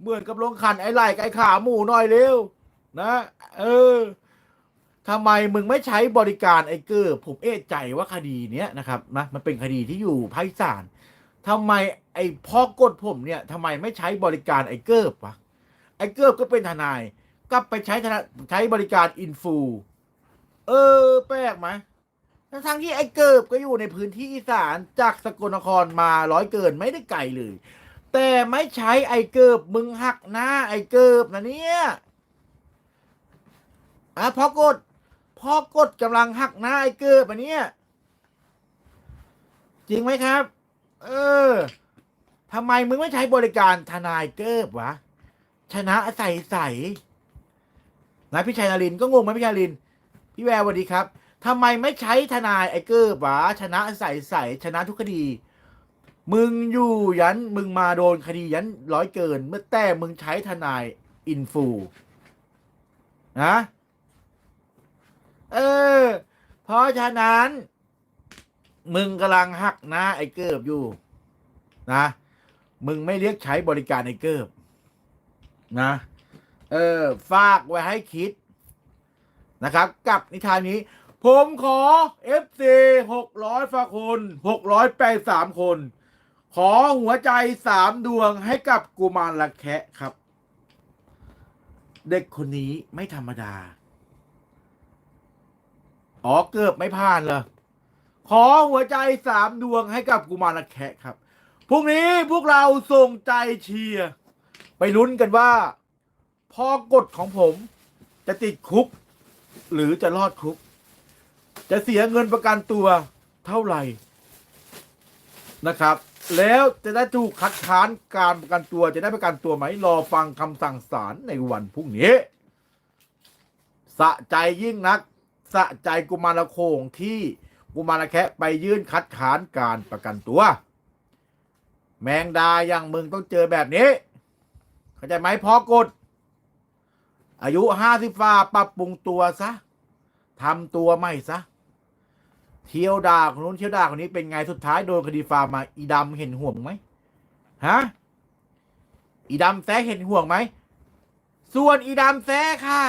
เหมือนกับลงขันไอ้ไหล่ไอ้ขาหมูหน่อยเร็ว นะเออทำไมมึงไม่ใช้บริการไอ้เกอร์ผมเอะใจว่าคดีเนี้ยนะครับนะมันเป็นคดีที่อยู่ภาคอีสานทำไมไอ้พ่อกดผมเนี่ยทำไมไม่ใช้บริการไอ้เกิร์วะไอ้เกิร์ก็เป็นทนายกลับไปใช้ทนาใช้บริการอินฟูเออ แปลกไหมทั้งที่ไอ้เกิร์ก็อยู่ในพื้นที่อีสานจากสกลนครมาร้อยเกินไม่ได้ไกลเลย แต่ไม่ใช้ไอเกิบมึงหักหน้าไอเกิบนะเนี่ยอะพอกดพอกดกำลังหักหน้าไอเกิบอันเนี้ยจริงไหมครับ เออทำไมมึงไม่ใช้บริการทนายเกิบวะ ชนะใส่ใส่นะพี่ชัยนารินก็งงไหมพี่ชัยนาริน พี่แววสวัสดีครับทำไมไม่ใช้ทนายไอเกิบวะชนะใส่ใส่ชนะทุกคดี มึงอยู่ยันมึงมาโดนคดียันร้อยเกิน เมื่อแต่มึงใช้ทนายอินฟูนะเออ เพราะฉะนั้น มึงกำลังหักหน้าไอ้เกิบอยู่ นะ มึงไม่เรียกใช้บริการไอ้เกิบนะ เออ ฝากไว้ให้คิดนะครับ กับนิทานนี้ ผมขอ FC หกร้อยฝากคนหกร้อยแปดสามคน ขอหัวใจสามดวงให้กับกุมารละแคะครับ เด็กคนนี้ไม่ธรรมดา อ๋อเกือบไม่ผ่านเลยขอหัวใจสามดวงให้กับกุมารละแคะครับ พรุ่งนี้พวกเราส่งใจเชียร์ไปลุ้นกันว่า พอกฎของผมจะติดคุก หรือจะรอดคุก จะเสียเงินประกันตัวเท่าไหร่นะครับ แล้วจะได้ถูกคัดค้านการประกันตัวจะได้ประกันตัวไหมรอฟังคำสั่งศาลในวันพรุ่งนี้ สะใจยิ่งนัก สะใจกุมารโคงที่กุมารแคะไปยื่นคัดค้านการประกันตัว แมงดาอย่างมึงต้องเจอแบบนี้ เข้าใจไหมพอกด อายุห้าสิบฟ้าปรับปรุงตัวซะทำตัวใหม่ซะ เที่ยวด่าคนนู้นเที่ยวด่าคนนี้เป็นไงสุดท้ายโดนคดีฟาร์มมา อีดำเห็นห่วงไหมฮะอีดำแซะเห็นห่วงไหมส่วนอีดำแซะค่ะ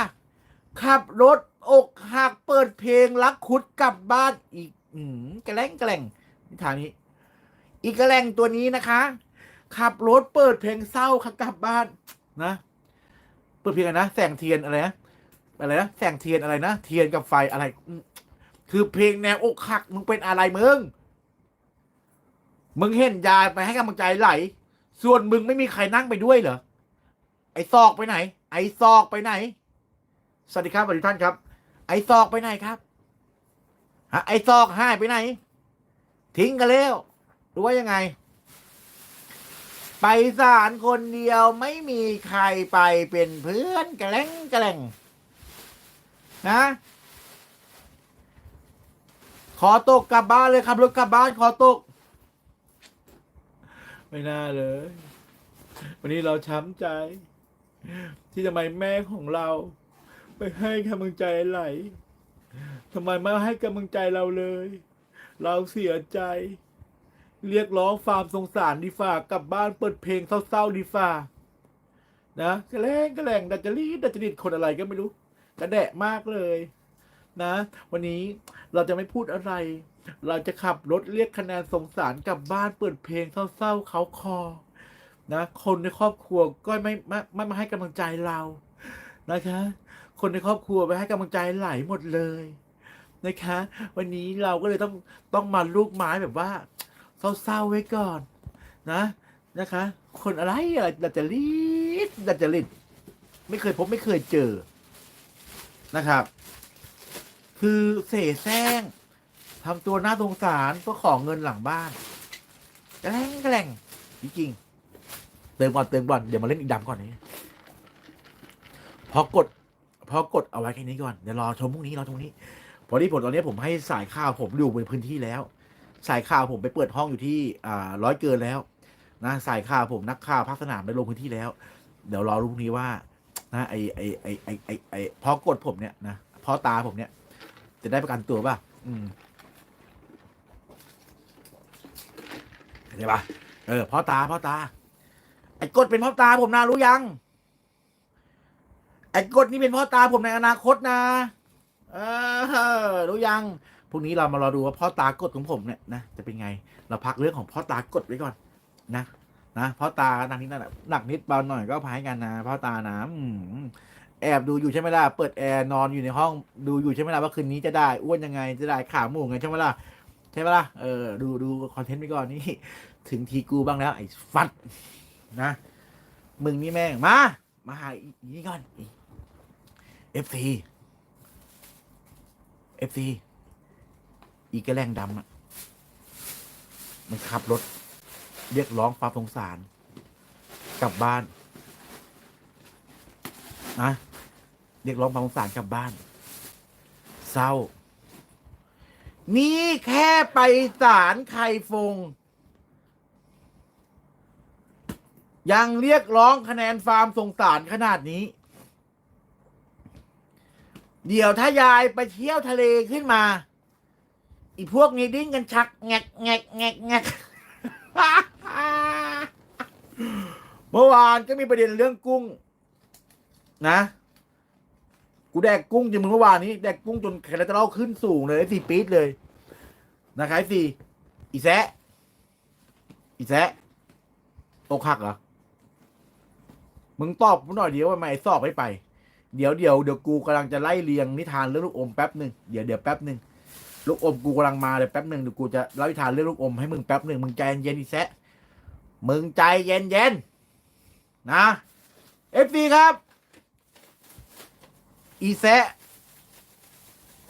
ขับรถอกหักเปิดเพลงรักคุดกลับบ้านอีก อืมกระแลงกระแลงนิทานนี้ อีกกระแลงตัวนี้นะคะ ขับรถเปิดเพลงเศร้าค่ะกลับบ้านนะเปิดเพลงอะไรนะแสงเทียนอะไรนะอะไรนะแสงเทียนอะไรนะเทียนกับไฟอะไรอื คือเพลงแนวอกหักมึงเป็นอะไรมึง มึงเห็นยายไปให้กำลังใจไหล ส่วนมึงไม่มีใครนั่งไปด้วยเหรอ ไอ้ซอกไปไหน ไอ้ซอกไปไหน สวัสดีครับสวัสดีท่านครับ ไอ้ซอกไปไหนครับฮะไอ้ซอกหายไปไหน ทิ้งกันแล้วรือว่ายังไง ไปศาลคนเดียวไม่มีใครไปเป็นเพื่อนกระแลงกระแลงนะ ขอตกกลับบ้านเลยครับรถกลับบ้านขอตก ไม่น่าเลย วันนี้เราช้ำใจ ที่ทำไมแม่ของเรา ไปให้กำลังใจไหลทำไมไม่ให้กำลังใจเราเลย เราเสียใจ เรียกร้องความสงสารดีฝ่ากลับบ้านเปิดเพลงเศร้าๆดีฝ่านะกระแรงกระแรงดัจจริตดัจจริตคนอะไรก็ไม่รู้กระแดะมากเลย นะ วันนี้เราจะไม่พูดอะไร เราจะขับรถเรียกคะแนนสงสารกลับบ้านเปิดเพลงเศร้าๆเขาคอ นะ คนในครอบครัวก็ไม่ไม่ไม่มาให้กำลังใจเรานะคะ คนในครอบครัวไปให้กำลังใจไหลหมดเลยนะคะ วันนี้เราก็เลยต้องต้องมาลูกไม้แบบว่าเศร้าๆไว้ก่อนนะนะคะ คนอะไรอะดัจจริตดัจจริตไม่เคยพบไม่เคยเจอนะครับ คือเสแสร้งทำตัวน่าสงสารเพื่อขอเงินหลังบ้านกระแรงกระแรงจริงๆเติมก่อนเติมก่อนเดี๋ยวมาเล่นอีกดำก่อนนี้พอกดพอกดเอาไว้แค่นี้ก่อนเดี๋ยวรอชมพรุ่งนี้รอชมพรุ่งนี้ พอที่ผมตอนนี้ผมให้สายข่าวผมอยู่ในพื้นที่แล้ว สายข่าวผมไปเปิดห้องอยู่ที่อ่าร้อยเกินแล้วนะสายข่าวผมนักข่าวภาคสนามได้ลงพื้นที่แล้ว เดี๋ยวรอพรุ่งนี้ว่านะไอไอไอไอไอไอพอกดผมเนี่ยนะพอตาผมเนี่ย จะได้ประกันตัวป่ะอืมเข้าใจป่ะเออพ่อตาพ่อตา ไอ้กดเป็นพ่อตาผมนะรู้ยัง ไอ้กดนี่เป็นพ่อตาผมในอนาคตนะ เออ รู้ยังพรุ่งนี้เรามารอดูว่าพ่อตากดของผมเนี่ยนะจะเป็นไง เราพักเรื่องของพ่อตากดไว้ก่อน นะนะพ่อตาหนักนิดนั่นแหละหนักนิดเบาหน่อยก็พายกันนะพ่อตานะอืม แอบดูอยู่ใช่ไหมล่ะ เปิดแอร์นอนอยู่ในห้องดูอยู่ใช่ไหมล่ะว่าคืนนี้จะได้อ้วนยังไงจะได้ขาหมูไงใช่ไหมล่ะใช่ไหมล่ะเออดูดูคอนเทนต์ไปก่อนนี่ถึงทีกูบ้างแล้ว ไอ้ฟัดนะมึงนี่แม่งมา มาหาอีนี่ก่อนเอฟซีเอฟซีอีกระแรงดำอะ มันขับรถ เรียกร้องความสงสาร กลับบ้าน นะ เรียกร้องความสงสารกลับบ้าน เศร้า นี่แค่ไปศาลไข่ฟง ยังเรียกร้องคะแนนฟาร์มสงสารขนาดนี้ เดี๋ยวถ้ายายไปเที่ยวทะเลขึ้นมา อีพวกนี้ดิ้นกันชักแงกแงกแงกแงกเมื่อวานก็มีประเด็นเรื่องกุ้ง นะ กูแดกกุ้งจนมึงเมื่อวานนี้แดกกุ้งจนคาราเตอร์ขึ้นสูงเลยไอ้สี่ปี๊ดเลยนะครับไอ้สี่อีแซะอีแซะอกหักเหรอมึงตอบกูหน่อยเดียวว่าไม่สอบไม่ไป เดี๋ยวเดี๋ยวเดี๋ยวกูกำลังจะไล่เรียงนิทานเรื่องลูกอมแป๊บหนึ่งเดี๋ยวเดี๋ยวแป๊บหนึ่งลูกอมกูกำลังมาเดี๋ยวแป๊บหนึ่งเดี๋ยวกูจะเล่านิทานเรื่องลูกอมให้มึงแป๊บหนึ่งมึงใจเย็นอีแซะมึงใจเย็นเย็นนะเอฟซีครับ อีแซะ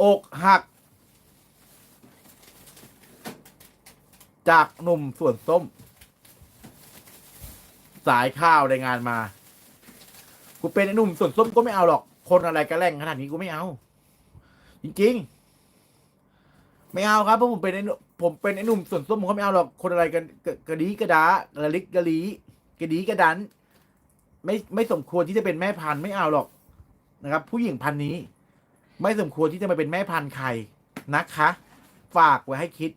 อกหัก จากหนุ่มส่วนส้ม สายข้าวรายงานมา กูเป็นไอ้หนุ่มส่วนส้มก็ไม่เอาหรอก คนอะไรกระแล่งขนาดนี้กูไม่เอา จริงๆ ไม่เอาครับเพราะผมเป็นไอ้ผมเป็นไอ้หนุ่มส่วนส้มผมก็ไม่เอาหรอกคนอะไรกันกระกระดีกระดากระลิกกระลีกระดีกระดัน ไม่ไม่สมควรที่จะเป็นแม่พันธุ์ไม่เอาหรอก นะครับ ผู้หญิงพันนี้ ไม่สมควรที่จะมาเป็นแม่พันธุ์ใครนะคะ ฝากไว้ให้คิด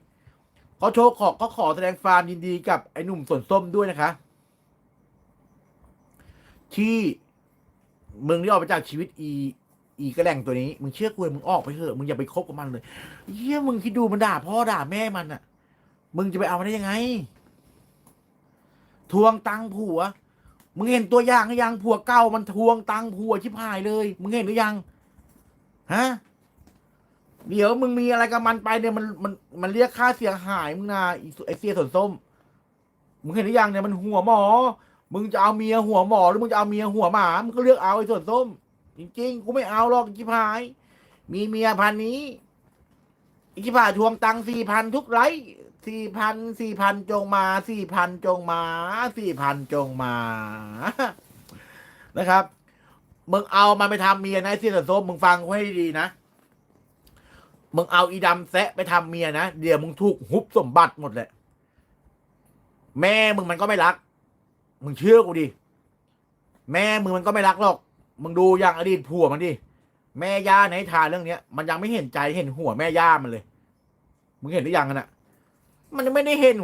ขอโชว์ขอก็ขอแสดงความยินดีกับไอ้หนุ่มส่วนส้มด้วยนะคะ ที่มึงที่ออกไปจากชีวิตอี อีกระแหล่งตัวนี้ มึงเชื่อกูเลยมึงออกไปเถอะมึงอย่าไปคบกับมันเลยเฮียมึงคิดดูมันด่าพ่อด่าแม่มันอะมึงจะไปเอามันได้ยังไง ทวงตังผัว มึงเห็นตัวอย่างหรือยังผัวเก่ามันทวงตังผัวชิบหายเลย มึงเห็นหรือยังฮะเดี๋ยวมึงมีอะไรกับมันไปเนี่ยมันมันมันเรียกค่าเสียหายมึงนะไอ้ไอเสียสวนส้ม มึงเห็นหรือยังเนี่ยมันหัวหมอ มึงจะเอาเมียหัวหมอหรือมึงจะเอาเมียหัวหมามึงก็เลือกเอาไอ้ส่วนส้ม จริงๆกูไม่เอาหรอกจิพาย มีเมียพันนี้อิจิพายทวงตังสี่พันทุกไลฟ์ สี่พันสี่พันจงมาสี่พันจงมาสี่พันจงมา นะครับมึงเอามันไปทำเมียนะไอ้เสียส่วนส้มมึงฟังไว้ให้ดีนะมึงเอาอีดำแซะไปทำเมียนะเดี๋ยวมึงถูกฮุบสมบัติหมดเลยแม่มึงมันก็ไม่รัก มึงเชื่อกูดิแม่มึงมันก็ไม่รักหรอก มึงดูอย่างอดีตผัวมันดิแม่ย่าในทานเรื่องเนี้ย มันยังไม่เห็นใจเห็นหัวแม่ย่ามันเลย มึงเห็นหรือยังกันอะ มันไม่ได้เห็น